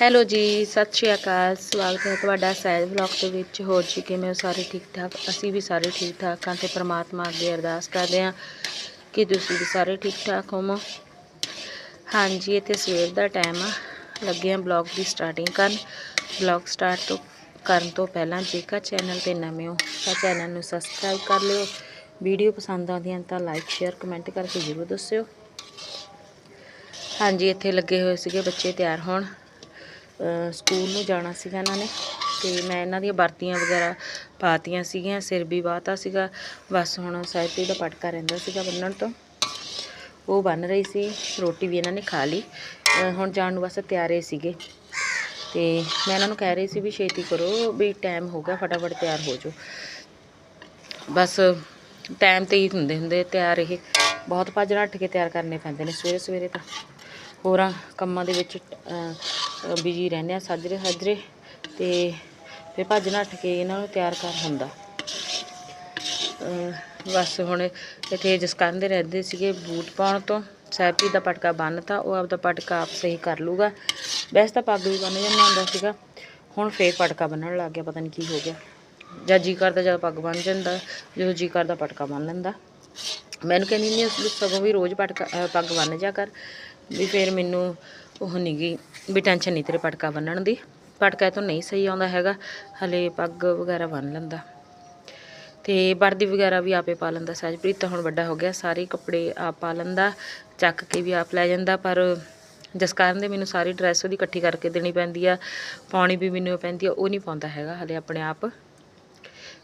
Hello ਜੀ, ਸਤਿ ਸ਼੍ਰੀ ਅਕਾਲ। ਸਵਾਗਤ ਹੈ ਤੁਹਾਡਾ ਸਹਿਜ ਵਲੌਗ ਦੇ ਵਿੱਚ। ਹੋਰ ਜੀ, ਕਿਵੇਂ ਹੋ ਸਾਰੇ ਠੀਕ ਠਾਕ? ਅਸੀਂ ਵੀ ਸਾਰੇ ਠੀਕ ਠਾਕ ਹਾਂ ਤੇ ਪ੍ਰਮਾਤਮਾ ਅੱਗੇ ਅਰਦਾਸ ਕਰਦੇ ਹਾਂ ਕਿ ਤੁਸੀਂ ਵੀ ਸਾਰੇ ਠੀਕ ਠਾਕ ਹੋਵੋ। ਹਾਂਜੀ, ਇੱਥੇ ਸਵੇਰ ਦਾ ਟਾਈਮ ਆ। ਲੱਗੇ ਹਾਂ ਬਲੌਗ ਦੀ ਸਟਾਰਟਿੰਗ ਕਰਨ। ਬਲੌਗ ਸਟਾਰਟ ਤੋਂ, ਕਰਨ ਤੋਂ ਪਹਿਲਾਂ ਜੇਕਰ ਚੈਨਲ ਤੇ ਨਵੇਂ ਹੋ, ਤਾਂ ਚੈਨਲ ਨੂੰ ਸਬਸਕ੍ਰਾਈਬ ਕਰ ਲਿਓ। ਵੀਡੀਓ ਪਸੰਦ ਆਉਂਦੀਆਂ ਤਾਂ ਲਾਈਕ ਸ਼ੇਅਰ ਕਮੈਂਟ ਕਰਕੇ ਜ਼ਰੂਰ ਦੱਸਿਓ। ਹਾਂਜੀ, ਇੱਥੇ ਲੱਗੇ ਹੋਏ ਸੀਗੇ ਬੱਚੇ ਤਿਆਰ ਹੋਣ। ਸਕੂਲ ਨੂੰ ਜਾਣਾ ਸੀਗਾ ਇਹਨਾਂ ਨੇ ਤੇ ਮੈਂ ਇਹਨਾਂ ਦੀਆਂ ਵਰਦੀਆਂ ਵਗੈਰਾ ਪਾਤੀਆਂ ਸੀਗੀਆਂ, ਸਿਰ ਵੀ ਵਾਤਾ ਸੀਗਾ, ਬਸ ਹੁਣ ਸਾਹਿਬੀ ਦਾ ਪਟਕਾ ਰਹਿੰਦਾ ਸੀਗਾ ਬੰਨਣ ਤੋਂ। ਉਹ ਬੰਨ ਰਹੀ ਸੀ, ਰੋਟੀ ਵੀ ਇਹਨਾਂ ਨੇ ਖਾ ਲਈ। ਹੁਣ ਜਾਣ ਨੂੰ ਬਸ ਤਿਆਰੇ ਸੀਗੇ। ਤੇ ਮੈਂ ਇਹਨਾਂ ਨੂੰ ਕਹਿ ਰਹੀ ਸੀ ਵੀ ਛੇਤੀ ਕਰੋ ਵੀ ਟਾਈਮ ਹੋ ਗਿਆ, ਫਟਾਫਟ ਤਿਆਰ ਹੋ ਜਾਓ। ਬਸ ਟਾਈਮ ਤੇ ਹੀ ਹੁੰਦੇ ਹੁੰਦੇ ਤਿਆਰ ਇਹ। ਬਹੁਤ ਭੱਜ ਨੱਠ ਕੇ ਤਿਆਰ ਕਰਨੇ ਪੈਂਦੇ ਨੇ ਸਵੇਰੇ ਸਵੇਰੇ ਤਾਂ। ਹੋਰਾਂ ਕੰਮਾਂ ਦੇ ਵਿੱਚ ਬਿਜ਼ੀ ਰਹਿੰਦੇ ਆ ਸਾਜਰੇ ਸਾਜਰੇ ਤੇ ਫਿਰ ਭੱਜ ਨੱਠ ਕੇ ਇਹਨਾਂ ਨੂੰ ਤਿਆਰ ਕਰ ਹੁੰਦਾ। ਬਸ ਹੁਣ ਇੱਥੇ ਜਸਕੰਦੇ ਰਹਿੰਦੇ ਸੀਗੇ ਬੂਟ ਪਾਉਣ ਤੋਂ। ਸਹਿਪੀ ਦਾ ਪਟਕਾ ਬੰਨਤਾ ਉਹ ਆਪਦਾ ਪਟਕਾ ਆਪ ਸਹੀ ਕਰ ਲੂਗਾ। ਵੈਸੇ ਤਾਂ ਪੱਗ ਵੀ ਬੰਨ ਜਾਂਦਾ ਹੁੰਦਾ ਸੀਗਾ। ਹੁਣ ਫੇਰ ਪਟਕਾ ਬੰਨਣ ਲੱਗ ਗਿਆ, ਪਤਾ ਨਹੀਂ ਕੀ ਹੋ ਗਿਆ। ਜਦ ਜੀ ਕਰਦਾ, ਜਦ ਪੱਗ ਬੰਨ ਜਾਂਦਾ, ਜਦੋਂ ਜੀ ਕਰਦਾ ਪਟਕਾ ਬੰਨ ਲੈਂਦਾ। ਮੈਨੂੰ ਕਹਿੰਦੀ ਨਹੀਂ ਉਸ ਸਗੋਂ ਵੀ ਰੋਜ਼ ਪਟਕਾ ਪੱਗ ਬੰਨ ਜਾ ਕਰ। ਵੀ ਫਿਰ ਮੈਨੂੰ ਉਹ ਨਹੀਂ ਗਈ ਵੀ ਟੈਨਸ਼ਨ ਨਹੀਂ ਤੇਰੇ ਪਟਕਾ ਬੰਨਣ ਦੀ। ਪਟਕਾ ਤੋਂ ਨਹੀਂ ਸਹੀ ਆਉਂਦਾ ਹੈਗਾ, ਹਲੇ ਪੱਗ ਵਗੈਰਾ ਬੰਨ ਲੈਂਦਾ। ਤੇ ਵਰਦੀ ਵਗੈਰਾ ਵੀ ਆਪੇ ਪਾ ਲੈਂਦਾ ਸਹਿਜਪ੍ਰੀਤ ਤਾਂ ਹੁਣ ਵੱਡਾ ਹੋ ਗਿਆ, ਸਾਰੇ ਕੱਪੜੇ ਆਪ ਪਾ ਲੈਂਦਾ, ਚੱਕ ਕੇ ਵੀ ਆਪ ਲੈ ਜਾਂਦਾ, ਪਰ ਜਿਸ ਕਾਰਨ ਦੇ ਮੈਨੂੰ ਸਾਰੀ ਡਰੈਸ ਉਹਦੀ ਇਕੱਠੀ ਕਰਕੇ ਦੇਣੀ ਪੈਂਦੀ ਆ, ਪਾਉਣੀ ਵੀ ਮੈਨੂੰ ਪੈਂਦੀ ਆ, ਉਹ ਨਹੀਂ ਪਾਉਂਦਾ ਹੈਗਾ ਹਲੇ ਆਪਣੇ ਆਪ।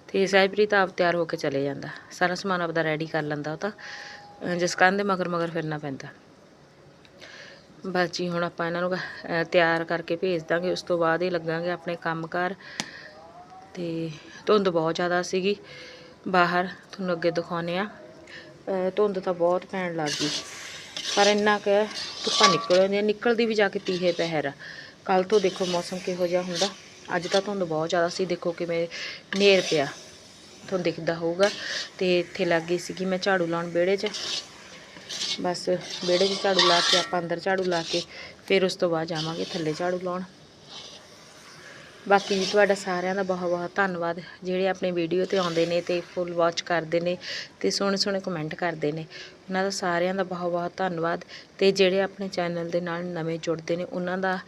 ਤੇ ਸਹਿਜਪ੍ਰੀਤ ਆਪ ਤਿਆਰ ਹੋ ਕੇ ਚਲੇ ਜਾਂਦਾ, ਸਾਰਾ ਸਮਾਨ ਆਪਦਾ ਰੈਡੀ ਕਰ ਲੈਂਦਾ ਉਹ ਤਾਂ। ਅਹ ਜਿਸ ਕਾਰਨ ਦੇ ਮਗਰ ਮਗਰ ਫਿਰਨਾ ਪੈਂਦਾ। ਬਸ ਜੀ, ਹੁਣ ਆਪਾਂ ਇਹਨਾਂ ਨੂੰ ਤਿਆਰ ਕਰਕੇ ਭੇਜ ਦਾਂਗੇ। ਉਸ ਤੋਂ ਬਾਅਦ ਹੀ ਲੱਗਾਂਗੇ ਆਪਣੇ ਕੰਮਕਾਰ ਤੇ ਧੁੰਦ ਬਹੁਤ ਜ਼ਿਆਦਾ ਸੀਗੀ। ਬਾਹਰ ਤੁਹਾਨੂੰ ਅੱਗੇ ਦਿਖਾਉਨੇ ਆ ਧੁੰਦ ਤਾਂ ਬਹੁਤ ਪੈਣ ਲੱਗ ਗਈ। ਪਰ ਇੰਨਾ ਕਿ ਧੁੱਪਾਂ ਨਿਕਲ ਆਉਂਦੀਆਂ। ਨਿਕਲਦੀ ਵੀ ਜਾ ਕੇ ਤੀਹੇ ਪਹਿਰ। ਆ ਕੱਲ ਤੋਂ ਦੇਖੋ ਮੌਸਮ ਕਿਹੋ ਜਿਹਾ ਹੁੰਦਾ। ਅੱਜ ਤਾਂ ਧੁੰਦ ਬਹੁਤ ਜ਼ਿਆਦਾ ਸੀ। ਦੇਖੋ ਕਿਵੇਂ ਨੇਰ ਪਿਆ। ਤੁਹਾਨੂੰ ਦਿਖਦਾ ਹੋਊਗਾ। ਤੇ ਇੱਥੇ ਲੱਗ ਗਈ ਸੀਗੀ ਮੈਂ ਝਾੜੂ ਲਾਉਣ ਵਿਹੜੇ 'ਚ। ਬਸ ਵਿਹੜੇ 'ਚ ਝਾੜੂ ਲਾ ਕੇ ਆਪਾਂ ਅੰਦਰ ਝਾੜੂ ਲਾ ਕੇ ਫਿਰ ਉਸ ਤੋਂ ਬਾਅਦ ਜਾਵਾਂਗੇ ਥੱਲੇ ਝਾੜੂ ਲਾਉਣ। ਬਾਕੀ ਜੀ, ਤੁਹਾਡਾ ਸਾਰਿਆਂ ਦਾ ਬਹੁਤ ਬਹੁਤ ਧੰਨਵਾਦ। ਜਿਹੜੇ ਆਪਣੇ ਵੀਡੀਓ ਤੇ ਆਉਂਦੇ ਨੇ ਤੇ ਫੁੱਲ ਵਾਚ ਕਰਦੇ ਨੇ ਤੇ ਸੋਹਣੇ ਸੋਹਣੇ ਕਮੈਂਟ ਕਰਦੇ ਨੇ, ਉਹਨਾਂ ਦਾ ਸਾਰਿਆਂ ਦਾ ਬਹੁਤ ਬਹੁਤ ਧੰਨਵਾਦ। ਤੇ ਜਿਹੜੇ ਆਪਣੇ ਚੈਨਲ ਦੇ ਨਾਲ ਨਵੇਂ ਜੁੜਦੇ ਨੇ, ਉਹਨਾਂ ਦਾ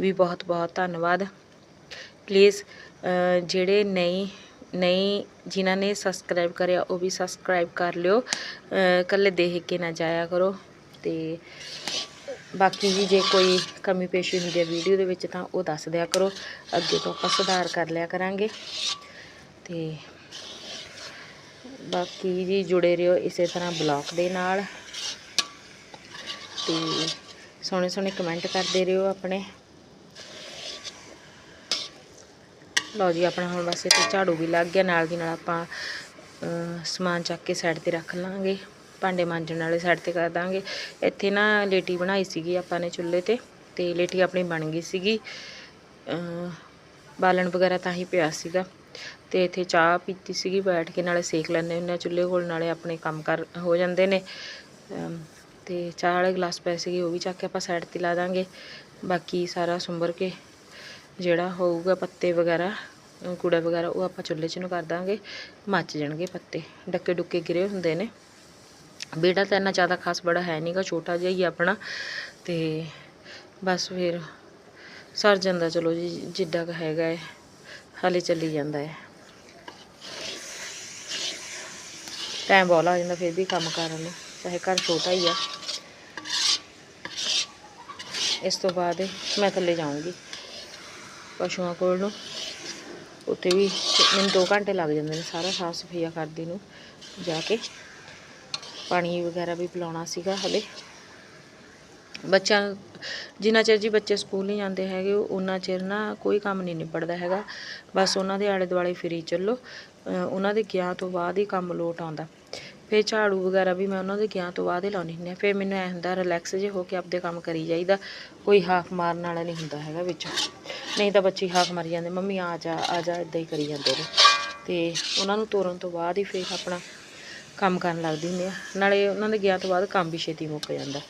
ਵੀ ਬਹੁਤ ਬਹੁਤ ਧੰਨਵਾਦ। ਪਲੀਜ਼ ਜਿਹੜੇ ਨਹੀਂ ਨਹੀਂ, ਜਿਨ੍ਹਾਂ ਨੇ ਸਬਸਕ੍ਰਾਈਬ ਕਰਿਆ, ਉਹ ਵੀ ਸਬਸਕ੍ਰਾਈਬ ਕਰ ਲਿਓ। ਅਹ, ਇਕੱਲੇ ਦੇਖ ਕੇ ਨਾ ਜਾਇਆ ਕਰੋ। ਤੇ ਬਾਕੀ ਜੀ ਜੇ ਕੋਈ ਕਮੀ ਪੇਸ਼ੀ ਹੁੰਦੀ ਹੈ ਵੀਡੀਓ ਦੇ ਵਿੱਚ, ਤਾਂ ਉਹ ਦੱਸ ਦਿਆ ਕਰੋ। ਅੱਗੇ ਤੋਂ ਆਪਾਂ ਸੁਧਾਰ ਕਰ ਲਿਆ ਕਰਾਂਗੇ। ਤੇ ਬਾਕੀ ਜੀ ਜੁੜੇ ਰਹੋ ਇਸੇ ਤਰ੍ਹਾਂ ਬਲੌਗ ਦੇ ਨਾਲ। ਤੇ ਸੋਹਣੇ ਸੋਹਣੇ ਕਮੈਂਟ ਕਰਦੇ ਰਹੋ ਆਪਣੇ। ਲਓ ਜੀ ਆਪਣਾ ਹੁਣ ਬਸ ਇੱਥੇ ਝਾੜੂ ਵੀ ਲੱਗ ਗਿਆ ਨਾਲ ਦੀ ਨਾਲ ਆਪਾਂ ਸਮਾਨ ਚੱਕ ਕੇ ਸਾਈਡ ਤੇ ਰੱਖ ਲਾਂਗੇ ਭਾਂਡੇ ਮਾਂਜਣ ਵਾਲੇ ਸਾਈਡ ਤੇ ਕਰ ਦਾਂਗੇ। ਇੱਥੇ ਨਾ ਲੇਟੀ ਬਣਾਈ ਸੀਗੀ ਆਪਾਂ ਨੇ ਚੁੱਲ੍ਹੇ ਤੇ ਤੇ ਲੇਟੀ ਆਪਣੀ ਬਣ ਗਈ ਸੀਗੀ। ਬਾਲਣ ਵਗੈਰਾ ਤਾਂ ਹੀ ਪਿਆ ਸੀਗਾ। ਤੇ ਇੱਥੇ ਚਾਹ ਪੀਤੀ ਸੀਗੀ ਬੈਠ ਕੇ ਨਾਲੇ ਸੇਕ ਲੈਂਦੇ ਹੁੰਦੇ ਆ ਚੁੱਲ੍ਹੇ ਕੋਲ ਨਾਲੇ ਆਪਣੇ ਕੰਮ ਕਰ ਹੋ ਜਾਂਦੇ ਨੇ। ਅਮ, ਤੇ ਚਾਹ ਵਾਲੇ ਗਲਾਸ ਪਏ ਸੀਗੇ ਉਹ ਵੀ ਚੱਕ ਕੇ ਆਪਾਂ ਸਾਈਡ ਤੇ ਲਾ ਦਾਂਗੇ। ਬਾਕੀ ਸਾਰਾ ਸੁੰਬਰ ਕੇ ਜਿਹੜਾ ਹੋਊਗਾ ਪੱਤੇ ਵਗੈਰਾ ਕੂੜਾ ਵਗੈਰਾ, ਉਹ ਆਪਾਂ ਚੁੱਲ੍ਹੇ 'ਚ ਨੂੰ ਕਰ ਦਾਂਗੇ। ਮੱਚ ਜਾਣਗੇ ਪੱਤੇ। ਡੱਕੇ ਡੁੱਕੇ ਗਿਰੇ ਹੁੰਦੇ ਨੇ। ਬੇਟਾ ਤਾਂ ਇੰਨਾ ਜ਼ਿਆਦਾ ਖਾਸ ਬੜਾ ਹੈ ਨਹੀਂਗਾ ਛੋਟਾ ਜਿਹਾ ਹੀ ਆ ਆਪਣਾ। ਤੇ ਬਸ ਫਿਰ ਸਰ ਜਾਂਦਾ, ਚਲੋ ਜੀ, ਜਿੱਡਾ ਕ ਹੈਗਾ ਹੈ ਹਾਲੇ ਚੱਲੀ ਜਾਂਦਾ ਹੈ ਟਾਈਮ ਬਹੁਤ ਹੋ ਜਾਂਦਾ ਫਿਰ ਵੀ ਕੰਮ ਕਰਨ ਨੂੰ, ਚਾਹੇ ਘਰ ਛੋਟਾ ਹੀ ਆ। ਇਸ ਤੋਂ ਬਾਅਦ ਮੈਂ ਥੱਲੇ ਜਾਊਂਗੀ। ਪਸ਼ੂਆਂ ਕੋਲ ਨੂੰ। ਉੱਥੇ ਵੀ ਮੈਨੂੰ 2 ਘੰਟੇ ਲੱਗ ਜਾਂਦੇ ਨੇ, ਸਾਰਾ ਸਾਫ਼ ਸਫਾਈਆ ਕਰਦੀ ਨੂੰ ਜਾ ਕੇ। ਪਾਣੀ ਵਗੈਰਾ ਵੀ ਪਿਲਾਉਣਾ ਸੀਗਾ ਹਲੇ। ਬੱਚਿਆਂ ਨੂੰ- ਜਿੰਨਾ ਚਿਰ ਜੀ ਬੱਚੇ ਸਕੂਲ ਨਹੀਂ ਜਾਂਦੇ ਹੈਗੇ ਉਹਨਾਂ ਚਿਰ ਨਾ ਕੋਈ ਕੰਮ ਨਹੀਂ ਨਿਬੜਦਾ ਹੈਗਾ। ਬਸ ਉਹਨਾਂ ਦੇ ਆਲੇ ਦੁਆਲੇ ਫਿਰੀ ਚੱਲੋ। ਉਹਨਾਂ ਦੇ ਗਿਆ ਤੋਂ ਬਾਅਦ ਹੀ ਕੰਮ ਲੋਟ ਆਉਂਦਾ। ਫਿਰ ਝਾੜੂ ਵਗੈਰਾ ਵੀ ਮੈਂ ਉਹਨਾਂ ਦੇ ਗਿਆ ਤੋਂ ਬਾਅਦ ਹੀ ਲਾਉਣੀ ਹੁੰਦੀ ਹਾਂ। ਫਿਰ ਮੈਨੂੰ ਐ ਹੁੰਦਾ ਰਿਲੈਕਸ ਜੇ ਹੋ ਕੇ ਆਪਦੇ ਕੰਮ ਕਰੀ ਜਾਈਦਾ ਕੋਈ ਹਾਕ ਮਾਰਨ ਵਾਲਾ ਨਹੀਂ ਹੁੰਦਾ ਹੈਗਾ ਵਿੱਚ। ਨਹੀਂ ਤਾਂ ਬੱਚੇ ਹਾਕ ਮਾਰੀ ਜਾਂਦੇ ਮੰਮੀ ਆ ਜਾ ਆ ਜਾ ਇਦਾਂ ਹੀ ਕਰੀ ਜਾਂਦੇ ਨੇ। ਤੇ ਉਹਨਾਂ ਨੂੰ ਤੋਰਨ ਤੋਂ ਬਾਅਦ ਹੀ ਫਿਰ ਆਪਣਾ ਕੰਮ ਕਰਨ ਲੱਗਦੀ ਹੁੰਦੀ ਆ ਨਾਲੇ ਉਹਨਾਂ ਦੇ ਗਿਆ ਤੋਂ ਬਾਅਦ ਕੰਮ ਵੀ ਛੇਤੀ ਮੁੱਕ ਜਾਂਦਾ।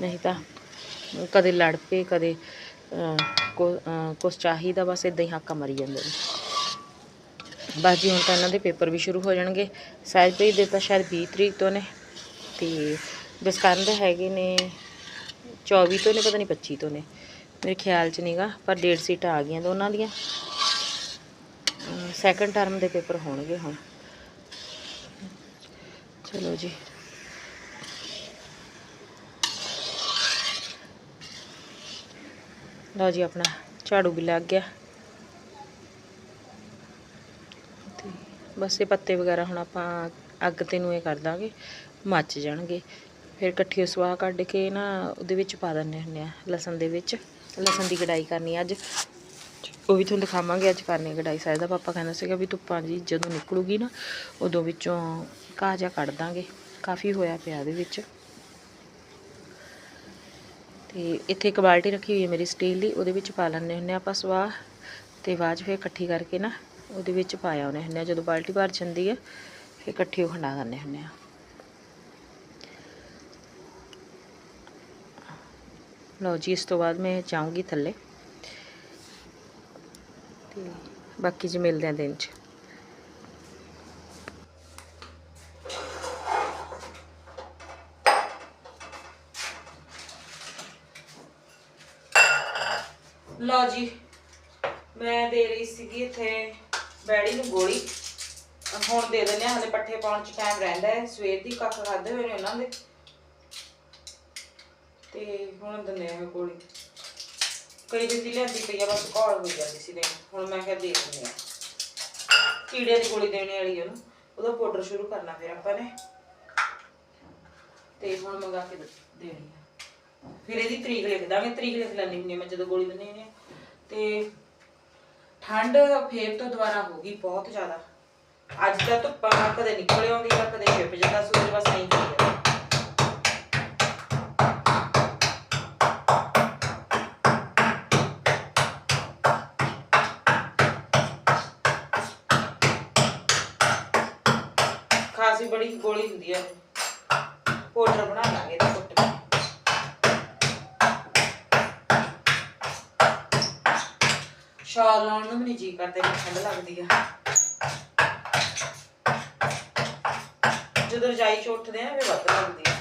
ਨਹੀਂ ਤਾਂ ਕਦੇ ਲੜ ਪਏ ਕਦੇ ਅਹ, ਕੁਛ ਚਾਹੀਦਾ ਬਸ ਇਦਾਂ ਹੀ ਹਾਕਾਂ ਮਾਰੀ ਜਾਂਦੇ ਨੇ। ਬਸ ਜੀ ਹੁਣ ਤਾਂ ਇਹਨਾਂ ਦੇ ਪੇਪਰ ਵੀ ਸ਼ੁਰੂ ਹੋ ਜਾਣਗੇ। ਸਹਿਜਪ੍ਰੀਤ ਦੇ ਤਾਂ ਸ਼ਾਇਦ 20 ਤਰੀਕ ਤੋਂ ਨੇ। ਤੇ ਜਸਕਰਨ ਦੇ ਹੈਗੇ ਨੇ 24 ਤੋਂ ਨੇ, ਪਤਾ ਨਹੀਂ 25 ਤੋਂ ਨੇ। ਮੇਰੇ ਖਿਆਲ 'ਚ ਨਹੀਂਗਾ ਪਰ ਡੇਢ ਸੀਟਾਂ ਆ ਗਈਆਂ ਦੋਨਾਂ ਦੀਆਂ। ਸੈਕੰਡ ਟਰਮ ਦੇ ਪੇਪਰ ਹੋਣਗੇ ਹੁਣ। ਚਲੋ ਜੀ। ਲਓ ਜੀ, ਆਪਣਾ ਝਾੜੂ ਵੀ ਲੱਗ ਗਿਆ। ਬਸ ਇਹ ਪੱਤੇ ਵਗੈਰਾ ਹੁਣ ਆਪਾਂ ਅੱਗ ਤੇ ਨੂੰ ਇਹ ਕਰ ਦਾਂਗੇ, ਮੱਚ ਜਾਣਗੇ। ਫਿਰ ਇਕੱਠੀ ਸਵਾਹ ਕੱਢ ਕੇ ਨਾ ਉਹਦੇ ਵਿੱਚ ਪਾ ਦਿੰਦੇ ਹੁੰਦੇ ਆ, ਲਸਣ ਦੇ ਵਿੱਚ। ਲਸਣ ਦੀ ਕਢਾਈ ਕਰਨੀ ਅੱਜ। ਉਹ ਵੀ ਤੁਹਾਨੂੰ ਦਿਖਾਵਾਂਗੇ ਅੱਜ ਕਰਨੀ ਕਢਾਈ ਸਾਇਦ ਦਾ ਪਾਪਾ ਕਹਿੰਦਾ ਸੀਗਾ ਵੀ ਧੁੱਪਾਂ ਜੀ ਜਦੋਂ ਨਿਕਲੂਗੀ ਨਾ, ਉਦੋਂ ਵਿੱਚੋਂ ਘਾਹ ਜਿਹਾ ਕੱਢ ਦਾਂਗੇ। ਕਾਫੀ ਹੋਇਆ ਪਿਆ ਉਹਦੇ ਵਿੱਚ। ਤੇ ਇੱਥੇ ਇੱਕ ਬਾਲਟੀ ਰੱਖੀ ਹੋਈ ਹੈ ਮੇਰੀ ਸਟੀਲ ਦੀ, ਉਹਦੇ ਵਿੱਚ ਪਾ ਲੈਂਦੇ ਹੁੰਦੇ ਹਾਂ ਆਪਾਂ ਸਵਾਹ। ਤੇ ਬਾਅਦ 'ਚ ਫਿਰ ਇਕੱਠੀ ਕਰਕੇ ਨਾ ਉਹਦੇ ਵਿੱਚ ਪਾਇਆ ਉਹਨੇ ਹੁੰਦੇ ਆ, ਜਦੋਂ ਬਾਲਟੀ ਭਰ ਜਾਂਦੀ ਹੈ ਫਿਰ ਇਕੱਠੀ ਉਹ ਖੰਡਾ ਦਿੰਦੇ ਹੁੰਦੇ ਆ। ਲਓ ਜੀ, ਇਸ ਤੋਂ ਬਾਅਦ ਮੈਂ ਜਾਊਂਗੀ ਥੱਲੇ। ਤੇ ਬਾਕੀ ਜੀ ਮਿਲਦੇ ਆ ਦਿਨ 'ਚ। ਲਓ ਜੀ, ਮੈਂ ਦੇ ਰਹੀ ਸੀਗੀ ਇੱਥੇ ਬੈੜੀ ਨੂੰ ਗੋਲੀ। ਹੁਣ ਦੇ ਦਿੰਦੇ ਆ, ਹਲੇ ਪੱਠੇ ਪਾਉਣ ਚ ਟਾਈਮ ਰਹਿੰਦਾ ਹੈ। ਸਵੇਰ ਦੀ ਕੱਖ ਖਾਦੇ ਹੋਏ ਨੇ ਉਹਨਾਂ ਦੇ। ਤੇ ਹੁਣ ਦਿੰਦੇ ਆ ਗੋਲੀ। ਕਈ ਦਿਨ ਦੀ ਲਿਆਂਦੀ ਪਈ ਆ, ਬਸ ਘੋਲ ਹੋ ਜਾਂਦੀ ਸੀ ਦੇ ਹੁਣ ਮੈਂ ਕਿਹਾ ਦੇ ਦਿੰਦੇ ਆ। ਕੀੜੇ ਦੀ ਗੋਲੀ ਦੇਣੇ ਵਾਲੀ ਉਹਨੂੰ। ਉਹਦਾ ਪਾਊਡਰ ਸ਼ੁਰੂ ਕਰਨਾ ਫਿਰ ਆਪਾਂ ਨੇ। ਤੇ ਹੁਣ ਮੰਗਾ ਕੇ ਦੇਣੀ ਆ। ਫਿਰ ਇਹਦੀ ਤਰੀਕ ਲਿਖ ਦਾਂਗੇ। ਤਰੀਕ ਲਿਖ ਲੈਣੀ ਹੁੰਦੀ ਮੈਂ ਜਦੋਂ ਗੋਲੀ ਦਿੰਦੀ ਹੁੰਦੀ ਤੇ ਠੰਡ ਫੇਰ ਤੋਂ ਦੁਬਾਰਾ ਹੋ ਗਈ ਬਹੁਤ ਜ਼ਿਆਦਾ। ਅੱਜ ਤਾਂ ਧੁੱਪਾਂ ਕਦੇ ਨਿਕਲ ਆਉਂਦੀ ਆ, ਕਦੇ ਛਿਪ ਜਾਂਦਾ, ਸੂਰਜ ਬਸ ਐਂ ਹੀ ਜਾਂਦਾ ਖਾਸੀ ਬੜੀ ਗੋਲੀ ਹੁੰਦੀ ਆ। ਠੰਡ ਲੱਗਦੀ ਆ। ਜਦੋਂ ਰਜਾਈ ਚ ਉੱਠਦੇ ਆ, ਫਿਰ ਵੱਧ ਲੱਗਦੀ ਆ।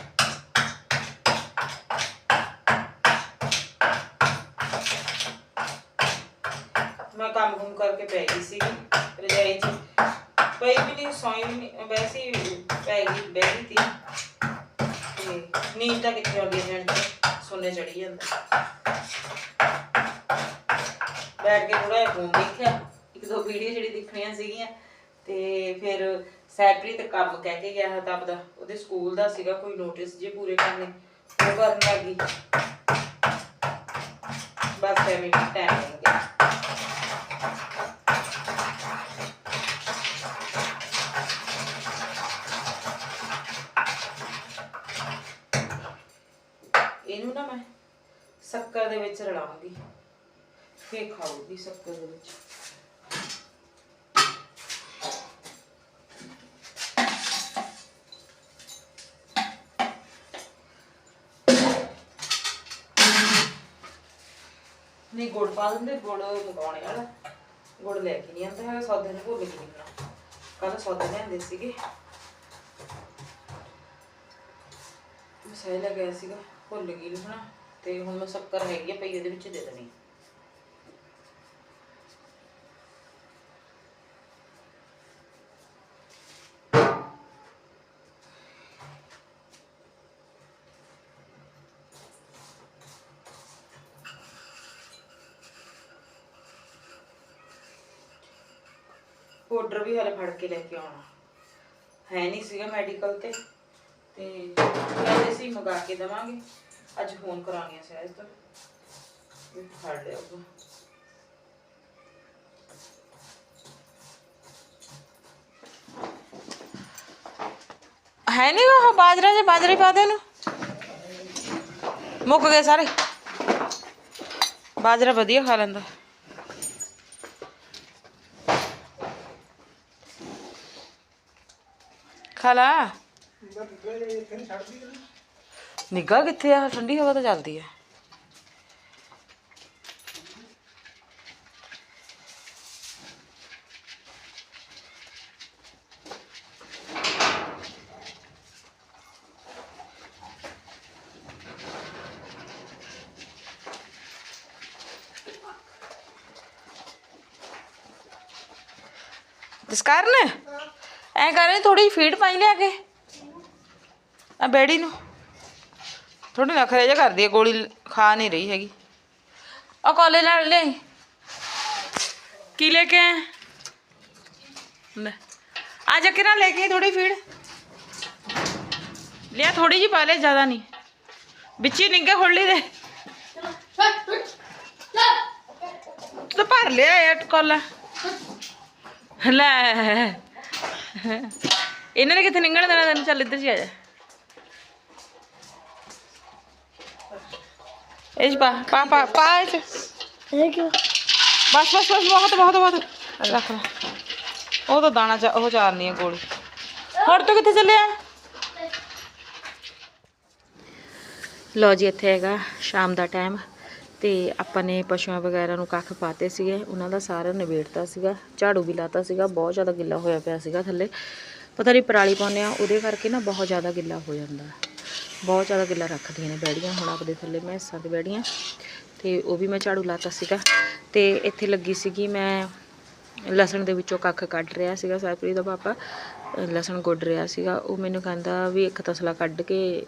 ਮੈਂ ਕੰਮ ਕੁਮ ਕਰਕੇ ਪੈ ਗਈ ਸੀ ਰਜਾਈ ਚ। ਪਈ ਵੀ ਨਹੀਂ ਸੌਈ ਵੀ ਨਹੀਂ ਵੈਸੇ ਹੀ ਪੈ ਗਈ, ਬਹਿ ਤੀ। ਤੇ ਨੀਂਦ ਤਾਂ ਕਿੱਥੇ ਆਉਂਦੀ ਹੈ ਜਣ ਸੁਣਨੇ ਚੜੀ ਜਾਂਦਾ। ਬੈਠ ਕੇ ਥੋੜਾ ਜਿਹਾ ਫੋਨ ਦੇਖਿਆ। ਇੱਕ ਦੋ ਵੀਡੀਓ ਜਿਹੜੀ ਦੇਖਣੀਆਂ ਸੀਗੀਆਂ, ਤੇ ਫਿਰ ਸੈਪਰੀਤ ਕੰਮ ਕਹਿ ਕੇ ਗਿਆ ਤਾਂ ਆਪਦਾ, ਉਹਦੇ ਸਕੂਲ ਦਾ ਸੀਗਾ, ਕੋਈ ਨੋਟਿਸ ਜੇ ਪੂਰੇ ਕਰਨੇ, ਉਹ ਕਰਨ ਲੱਗੀ। ਬਸ ਐਵੇਂ ਟਾਈਮ ਲੱਗ ਗਿਆ। ਇਹਨੂੰ ਨਾ ਮੈਂ ਸ਼ੱਕਰ ਦੇ ਵਿੱਚ ਰਲਾਉਂਗੀ। ਫੇਰ ਖਾਊਗੀ ਸ਼ੱਕਰ ਦੇ ਵਿੱਚ। ਨਹੀਂ, ਗੁੜ ਪਾ ਦਿੰਦੇ, ਗੁੜ ਮਗਾਉਣੇ ਵਾਲਾ ਗੁੜ ਲੈ ਕੇ ਨਹੀਂ ਆਂਦਾ ਹੈਗਾ, ਸੌਦੇ ਨੂੰ ਭੁੱਲ ਗਈ ਨਾ ਕੱਲ ਸੌਦੇ ਲਿਆਂਦੇ ਸੀਗੇ। ਮਸਾਲਾ ਗਿਆ ਸੀਗਾ, ਭੁੱਲ ਗਈ ਲੁਣਾ ਤੇ ਹੁਣ ਮੈਂ ਸ਼ੱਕਰ ਹੈਗੀ ਆ, ਪਈ ਇਹਦੇ ਵਿੱਚ ਦੇ ਦੇਣੀ। ਪਾਊਡਰ ਵੀ ਹਲੇ ਫੜ ਕੇ ਲੈ ਕੇ ਆਉਣਾ। ਹੈ ਨਹੀਂ ਸੀਗਾ ਮੈਡੀਕਲ ਤੇ। ਤੇ ਕਹਿੰਦੇ ਸੀ ਮੰਗਾ ਕੇ ਦਵਾਂਗੇ। ਅੱਜ ਫੋਨ ਕਰਾਂਗੇ ਸ਼ਾਇਦ ਤੋਂ। ਵੀ ਫੜ ਲਿਆਊਗਾ ਹੈ ਨਹੀਂ ਉਹ ਬਾਜਰਾ ਜੇ ਬਾਜਰੇ ਪਾ ਦੇ ਇਹਨੂੰ ਮੁੱਕ ਗਏ ਸਾਰੇ। ਬਾਜਰਾ ਵਧੀਆ ਖਾ ਲੈਂਦਾ। ਪੱਖਾ ਲਾ। ਕਿੱਥੇ ਆ? ਠੰਡੀ ਹਵਾ ਤਾਂ ਚੱਲਦੀ ਆ। Descarne? ਐ ਕਰ ਥੋੜੀ ਫੀਡ ਪਾਈ ਲਿਆ ਕੇ। ਆ ਬੇੜੀ ਨੂੰ। ਥੋੜੀ ਨਖਰੇ ਜਿਹਾ ਕਰਦੀ ਹੈ ਗੋਲੀ ਖਾ ਨਹੀਂ ਰਹੀ ਹੈਗੀ। ਆ ਕਾਲੇ ਨਾਲ ਲੈ। ਕੀ ਲੈ ਕੇ ਆਇਆ? ਲੈ। ਆ ਜਾ ਕਿਰਾਂ ਲੈ ਕੇ ਥੋੜੀ ਫੀਡ ਲਿਆ ਥੋੜੀ ਜੀ ਪਾ ਲੈ, ਜ਼ਿਆਦਾ ਨਹੀਂ। ਵਿੱਚ ਹੀ ਨਿੰਗੇ ਖੋਲੀ ਦੇ। ਤੂੰ ਭਰ ਲਿਆ ਇਹ ਕੋਲਾ। ਲੈ। ਇਹਨਾਂ ਨੇ ਕਿੱਥੇ ਨਿੰਗਣ ਦੇਣਾ ਤੈਨੂੰ? ਚੱਲ ਇੱਧਰ ਜੀ ਆ ਜਾ। ਇਹ 'ਚ ਪਾ ਪਾ ਇਹ ਕਿਉਂ? ਬਸ ਬਸ ਬਸ ਬਹੁਤ ਬਹੁਤ ਬਹੁਤ। ਰੱਖ ਲੈ। ਉਹ ਤਾਂ ਦਾਣਾ ਚਾ ਉਹ ਚਾਰਨੀ ਹੈ ਗੋਲੀ ਹੋਰ ਤੂੰ ਕਿੱਥੇ ਚੱਲਿਆ? ਲੋ ਜੀ ਇੱਥੇ ਹੈਗਾ ਸ਼ਾਮ ਦਾ ਟਾਈਮ ਤੇ ਆਪਾਂ ਨੇ ਪਸ਼ੂਆਂ ਵਗੈਰਾ ਨੂੰ ਕੱਖ ਪਾਤੇ ਸੀਗੇ, ਉਹਨਾਂ ਦਾ ਸਾਰਾ ਨਿਬੇੜਤਾ ਸੀਗਾ, ਝਾੜੂ ਵੀ ਲਾਤਾ ਸੀਗਾ, ਬਹੁਤ ਜ਼ਿਆਦਾ ਗਿੱਲਾ ਹੋਇਆ ਪਿਆ ਸੀਗਾ ਥੱਲੇ। ਪਤਾ ਨਹੀਂ ਪਰਾਲੀ ਪਾਉਂਦੇ ਆ ਉਹਦੇ ਕਰਕੇ ਨਾ ਬਹੁਤ ਜ਼ਿਆਦਾ ਗਿੱਲਾ ਹੋ ਜਾਂਦਾ। ਬਹੁਤ ਜ਼ਿਆਦਾ ਗਿੱਲਾ ਰੱਖਦੀਆਂ ਨੇ ਬੈੜੀਆਂ, ਹੁਣ ਆਪਦੇ ਥੱਲੇ ਮੈਸਾਂ 'ਤੇ ਬੈੜੀਆਂ। ਤੇ ਉਹ ਵੀ ਮੈਂ ਝਾੜੂ ਲਾਤਾ ਸੀਗਾ। ਤੇ ਇੱਥੇ ਲੱਗੀ ਸੀਗੀ ਮੈਂ, ਲਸਣ ਦੇ ਵਿੱਚੋਂ ਕੱਖ ਕੱਢ ਰਿਹਾ ਸੀਗਾ ਸਾਇਪਰੀ ਦਾ ਪਾਪਾ। ਲਸਣ ਗੁੱਡ ਰਿਹਾ ਸੀਗਾ। ਉਹ ਮੈਨੂੰ ਕਹਿੰਦਾ ਵੀ ਇੱਕ ਤਸਲਾ ਕੱਢ ਕੇ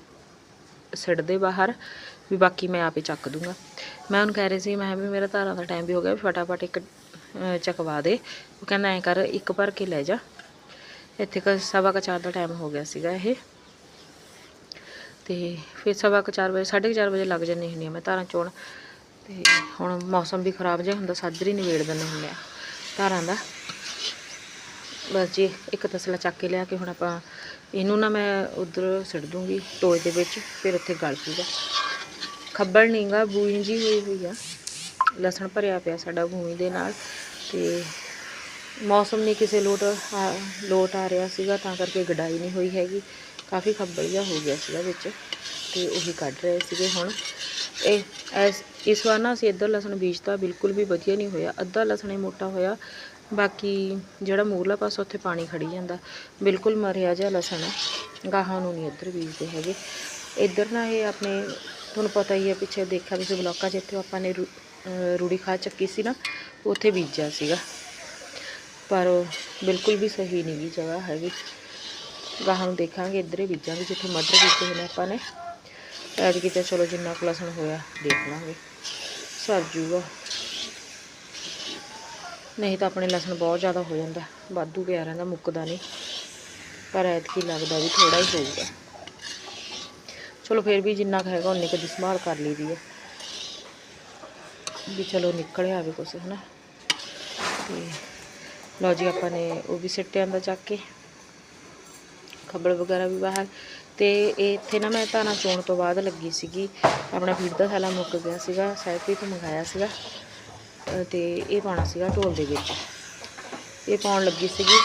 ਸਿੱਟ ਦੇ ਬਾਹਰ। ਵੀ ਬਾਕੀ ਮੈਂ ਆਪੇ ਚੱਕ ਦੂੰਗਾ। ਮੈਂ ਉਹਨੂੰ ਕਹਿ ਰਹੀ ਸੀ ਮੈਂ ਕਿਹਾ ਵੀ ਮੇਰਾ ਧਾਰਾਂ ਦਾ ਟਾਈਮ ਵੀ ਹੋ ਗਿਆ ਵੀ ਫਟਾਫਟ ਇੱਕ ਅਹ, ਚਕਵਾ ਦੇ। ਉਹ ਕਹਿੰਦਾ ਐਂ ਕਰ ਇੱਕ ਭਰ ਕੇ ਲੈ ਜਾ। ਇੱਥੇ ਕ ਸਵਾ ਕ ਚਾਰ ਦਾ ਟਾਈਮ ਹੋ ਗਿਆ ਸੀਗਾ ਇਹ। ਤੇ ਫਿਰ ਸਵਾ ਕੁ ਚਾਰ ਵਜੇ ਸਾਢੇ ਕੁ ਚਾਰ ਵਜੇ ਲੱਗ ਜਾਂਦੀ ਹੁੰਦੀ ਆ ਮੈਂ ਧਾਰਾਂ ਚੋਣ। ਤੇ ਹੁਣ ਮੌਸਮ ਵੀ ਖਰਾਬ ਜਿਹਾ ਹੁੰਦਾ ਸਾਜਰੀ ਨਿਬੇੜ ਦਿੰਦੇ ਹੁੰਦੇ ਆ ਧਾਰਾਂ ਦਾ। ਬਸ ਜੀ ਇੱਕ ਤਸਲਾ ਚੱਕ ਕੇ ਲਿਆ ਕੇ ਹੁਣ ਆਪਾਂ ਇਹਨੂੰ ਨਾ ਮੈਂ ਉਧਰ ਸਿੱਟ ਦੂੰਗੀ ਟੋਏ ਦੇ ਵਿੱਚ ਫਿਰ ਉੱਥੇ ਗਲ ਪੂਗਾ ਖੱਬਲ ਨੀਗਾ ਬੂਈ ਜੀ ਹੋਈ ਹੋਈ ਆ। ਲਸਣ ਭਰਿਆ ਪਿਆ ਸਾਡਾ ਭੂਮੀ ਦੇ ਨਾਲ ਤੇ ਮੌਸਮ ਨਹੀਂ ਕਿਸੇ ਲੋਟ ਆ- ਲੋਟ ਆ ਰਿਹਾ ਸੀਗਾ, ਤਾਂ ਕਰਕੇ ਗਡਾਈ ਨਹੀਂ ਹੋਈ ਹੈਗੀ। ਕਾਫੀ ਖੱਬਲ ਜਿਹਾ ਹੋ ਗਿਆ ਸੀਗਾ ਵਿੱਚ ਤੇ ਉਹੀ ਕੱਢ ਰਹੇ ਸੀਗੇ ਹੁਣ। ਇਹ ਐਸ ਇਸ ਵਾਰ ਨਾ ਅਸੀਂ ਇੱਧਰ ਲਸਣ ਬੀਜਤਾ, ਬਿਲਕੁਲ ਵੀ ਵਧੀਆ ਨਹੀਂ ਹੋਇਆ। ਅੱਧਾ ਲਸਣ ਹੀ ਮੋਟਾ ਹੋਇਆ। ਬਾਕੀ ਜਿਹੜਾ ਮੂਰਲਾ ਪਾਸਾ ਉੱਥੇ ਪਾਣੀ ਖੜੀ ਜਾਂਦਾ। ਬਿਲਕੁਲ ਮਰਿਆ ਜਿਹਾ ਲਸਣ ਹੈ ਗਾਹਾਂ ਨੂੰ ਨਹੀਂ ਇੱਧਰ ਬੀਜਦੇ ਹੈਗੇ। ਇੱਧਰ ਨਾ ਇਹ ਆਪਣੇ ਤੁਹਾਨੂੰ ਪਤਾ ਹੀ ਹੈ, ਪਿੱਛੇ ਦੇਖਿਆ ਤੁਸੀਂ ਬਲੋਕਾਂ 'ਚ ਇੱਥੇ ਆਪਾਂ ਨੇ ਰੂ- ਰੂੜੀ ਖਾ ਚੱਕੀ ਸੀ ਨਾ, ਉੱਥੇ ਬੀਜਿਆ ਸੀਗਾ। ਪਰ ਬਿਲਕੁਲ ਵੀ ਸਹੀ ਨਹੀਂ ਵੀ ਜਗ੍ਹਾ ਹੈਗੀ। ਗਾਹਾਂ ਨੂੰ ਦੇਖਾਂਗੇ, ਇੱਧਰ ਹੀ ਬੀਜਾਂਗੇ, ਜਿੱਥੇ ਮਟਰ ਬੀਜੇ ਹੋਏ ਨੇ ਆਪਾਂ ਨੇ। ਐਤਕੀ ਤਾਂ ਚਲੋ ਜਿੰਨਾ ਕੁ ਲਸਣ ਹੋਇਆ, ਦੇਖ ਲਾਂਗੇ। ਸਰ ਜੂਗਾ। ਨਹੀਂ ਤਾਂ ਆਪਣੇ ਲਸਣ ਬਹੁਤ ਜ਼ਿਆਦਾ ਹੋ ਜਾਂਦਾ। ਵਾਧੂ ਪਿਆ ਰਹਿੰਦਾ, ਮੁੱਕਦਾ ਨਹੀਂ। ਪਰ ਐਤਕੀ ਲੱਗਦਾ ਵੀ ਥੋੜਾ ਹੀ ਹੋਊਗਾ। ਚਲੋ ਫਿਰ ਵੀ ਜਿੰਨਾ ਕੁ ਹੈਗਾ, ਉਨੀ ਕੁ ਦੀ ਸੰਭਾਲ ਕਰ ਲਈਦੀ ਹੈ ਵੀ ਚਲੋ ਨਿਕਲਿਆ ਆਵੇ ਕੁਛ, ਹਨਾ। ਤੇ ਲਓ ਜੀ, ਆਪਾਂ ਨੇ ਉਹ ਵੀ ਸਿੱਟਿਆਂ ਦਾ ਚੱਕ ਕੇ ਖੱਬਲ ਵਗੈਰਾ ਵੀ ਬਾਹਰ। ਤੇ ਇਹ ਇੱਥੇ ਨਾ ਮੈਂ ਧਾਨਾ ਚੋਣ ਤੋਂ ਬਾਅਦ ਲੱਗੀ ਸੀਗੀ। ਆਪਣਾ ਫੀਡ ਦਾ ਥੈਲਾ ਮੁੱਕ ਗਿਆ ਸੀਗਾ ਸਾਈਪੀ ਤੋਂ ਮੰਗਾਇਆ ਸੀਗਾ। ਅਹ ਤੇ ਇਹ ਪਾਉਣਾ ਸੀਗਾ ਢੋਲ ਦੇ ਵਿੱਚ। ਇਹ ਪਾਉਣ ਲੱਗੀ ਸੀਗੀ।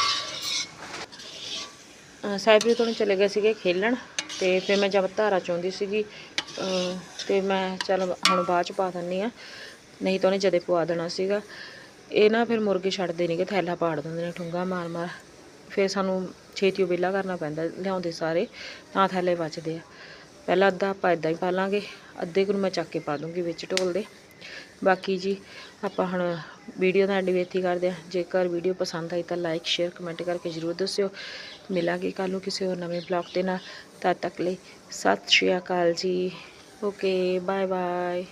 ਸਾਈਪਰੀ ਤੋਂ ਚਲੇ ਗਏ ਸੀਗੇ ਖੇਲਣ। ਤੇ ਫਿਰ ਮੈਂ ਜਦ ਧਾਰਾ ਚਾਹੁੰਦੀ ਸੀਗੀ, ਅਹ, ਤੇ ਮੈਂ ਚੱਲ ਹੁਣ ਬਾਅਦ ਚ ਪਾ ਦਿੰਨੀ ਆ। ਨਹੀਂ ਤਾਂ ਉਹਨੇ ਜਦੇ ਪਵਾ ਦੇਣਾ ਸੀਗਾ। ਇਹ ਨਾ ਫਿਰ ਮੁਰਗੇ ਛੱਡਦੇ ਨਹੀਂਗੇ ਥੈਲਾ ਪਾੜ ਦਿੰਦੇ ਨੇ, ਠੁੰਗਾ ਮਾਰ ਮਾਰ। ਫਿਰ ਸਾਨੂੰ ਛੇਤੀ ਵਿਹਲਾ ਕਰਨਾ ਪੈਂਦਾ, ਲਿਆਉਂਦੇ ਸਾਰੇ, ਤਾਂ ਥੈਲੇ ਬਚਦੇ ਆ। ਪਹਿਲਾਂ ਅੱਧਾ ਆਪਾਂ ਇਦਾਂ ਹੀ ਪਾ ਲਾਂਗੇ, ਅੱਧੇ ਕੁ ਨੂੰ ਮੈਂ ਚੱਕ ਕੇ ਪਾ ਦੂੰਗੀ ਵਿੱਚ ਢੋਲ ਦੇ। ਬਾਕੀ ਜੀ, ਆਪਾਂ ਹੁਣ ਵੀਡੀਓ ਦਾ ਐਂਡ ਵੀ ਇੱਥੇ ਕਰਦੇ ਆ। ਜੇਕਰ ਵੀਡੀਓ ਪਸੰਦ ਆਈ ਤਾਂ ਲਾਈਕ ਸ਼ੇਅਰ ਕਮੈਂਟ ਕਰਕੇ ਜਰੂਰ ਦੱਸਿਓ। ਮਿਲਾਂਗੇ ਕੱਲ ਨੂੰ ਕਿਸੇ ਹੋਰ ਨਵੇਂ ਬਲੌਗ ਦੇ ਨਾਲ। ਤਦ ਤੱਕ ਲਈ। ਸਤਿ ਸ਼੍ਰੀ ਅਕਾਲ ਜੀ। Okay bye bye